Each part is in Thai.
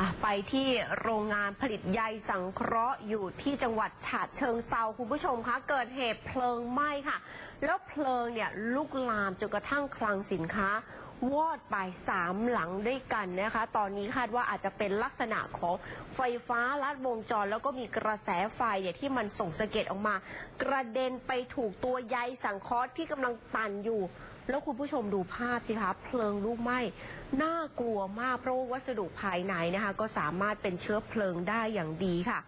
อะไปที่โรงงานผลิตใยสังเคราะห์อยู่ที่จังหวัดฉะเชิงเซาคุณผู้ชมคะเกิดเหตุเพลิงไหม้ค่ะ แล้วเพลิงเนี่ยลุกลามจนกระทั่งคลังสินค้า วอดไปสามหลังด้วยกันนะคะ ตอนนี้คาดว่าอาจจะเป็นลักษณะของไฟฟ้าลัดวงจร แล้วก็มีกระแสไฟเนี่ยที่มันส่งสะเก็ดออกมา กระเด็นไปถูกตัวใยสังเคราะห์ที่กำลังปั่นอยู่ แล้วคุณผู้ชมดูภาพสิคะเพลิงลุกไหม้น่ากลัวมากเพราะว่าวัสดุภายในนะคะ ก็สามารถเป็นเชื้อเพลิงได้อย่างดีค่ะ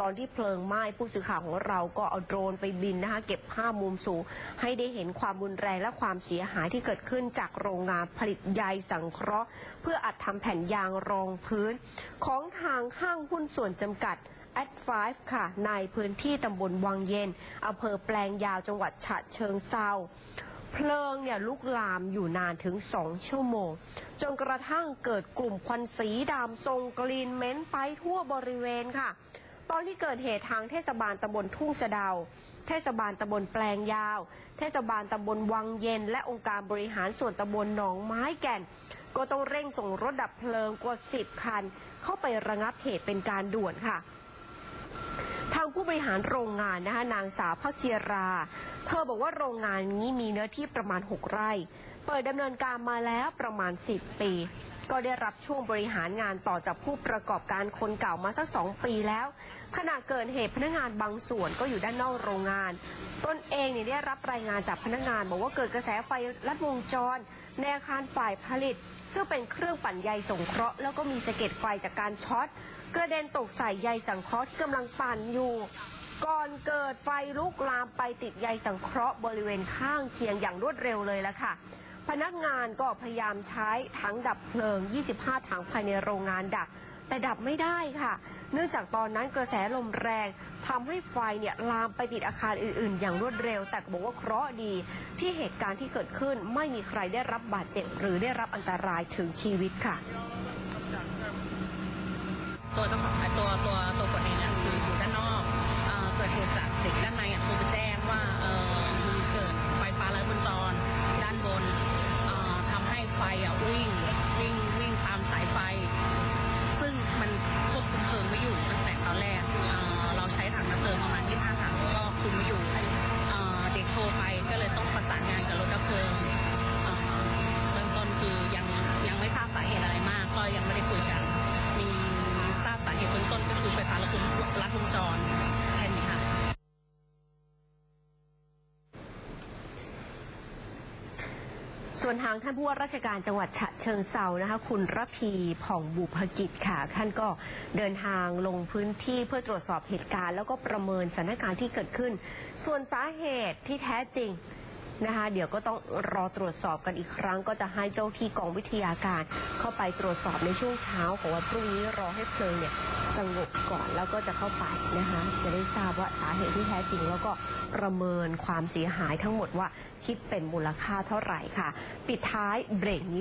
ตอนที่เพลิงไหม้ผู้สื่อข่าวของเราก็เอาโดรนไปบินนะคะเก็บภาพมุมสูง ให้ได้เห็นความรุนแรงและความเสียหายที่เกิดขึ้นจากโรงงานผลิตใยสังเคราะห์ เพื่ออัดทำแผ่นยางรองพื้น ของทางห้างหุ้นส่วนจำกัด a d 5ค่ะ ในพื้นที่ตำบลวังเย็นอำเภอแปลงยาวจังหวัดฉะเชิงเซาเพลิงเนี่ยลุกลามอยู่นานถึง 2 ชั่วโมง จนกระทั่งเกิดกลุ่มควันสีดำทรงกลิ่นเหม็นไปทั่วบริเวณค่ะ ตอนที่เกิดเหตุทางเทศบาลตำบลทุ่งสะเดา เทศบาลตำบลแปลงยาว เทศบาลตำบลวังเย็น และองค์การบริหารส่วนตำบลหนองไม้แก่น ก็ต้องเร่งส่งรถดับเพลิงกว่า 10 คัน เข้าไประงับเหตุเป็นการด่วนค่ะทางผู้บริหารโรงงานนะคะนางสาวพักเจิรา เธอบอกว่าโรงงานนี้มีเนื้อที่ประมาณ 6 ไร่เปิดดำเนินการมาแล้วประมาณ 10 ปี ก็ได้รับช่วงบริหารงานต่อจากผู้ประกอบการคนเก่ามาสัก2ปีแล้ว ขณะเกิดเหตุพนักงานบางส่วนก็อยู่ด้านนอกโรงงาน ตนเองเนี่ยได้รับรายงานจากพนักงาน บอกว่าเกิดกระแสไฟลัดวงจร ในอาคารฝ่ายผลิต ซึ่งเป็นเครื่องปั่นใยสงเคราะห์แล้วก็มีสะเก็ดไฟจากการช็อตกระเด็นตกใส่ใยสังเคราะห์ที่กำลังปั่นอยู่ก่อนเกิดไฟลุกลามไปติดใยสังเคราะห์บริเวณข้างเคียงอย่างรวดเร็วเลยละค่ะ พนักงานก็พยายามใช้ถังดับเพลิง 25 ถังภายในโรงงานดับ แต่ดับไม่ได้ค่ะ เนื่องจากตอนนั้นกระแสลมแรงทำให้ไฟเนี่ยลามไปติดอาคารอื่น ๆ อย่างรวดเร็ว แต่บอกว่าเคราะห์ดีที่เหตุการณ์ที่เกิดขึ้นไม่มีใครได้รับบาดเจ็บหรือได้รับอันตรายถึงชีวิตค่ะ ตัวเจ้าของ ส่วนทางท่านผู้ว่าราชการจังหวัดฉะเชิงเซานะคะ คุณระพีผ่องบุพกิจค่ะ ท่านก็เดินทางลงพื้นที่เพื่อตรวจสอบเหตุการณ์ แล้วก็ประเมินสถานการณ์ที่เกิดขึ้น ส่วนสาเหตุที่แท้จริง นะคะ เดี๋ยวก็ต้องรอตรวจสอบกันอีกครั้ง ก็จะให้เจ้าที่กองวิทยาการเข้าไปตรวจสอบในช่วงเช้าของวันพรุ่งนี้รอให้เพลิงเนี่ยสงบก่อนแล้วก็จะเข้าไปนะคะ จะได้ทราบว่าสาเหตุที่แท้จริง แล้วก็ประเมินความเสียหายทั้งหมดว่าคิดเป็นมูลค่าเท่าไหร่ค่ะ ปิดท้ายเบรกนี้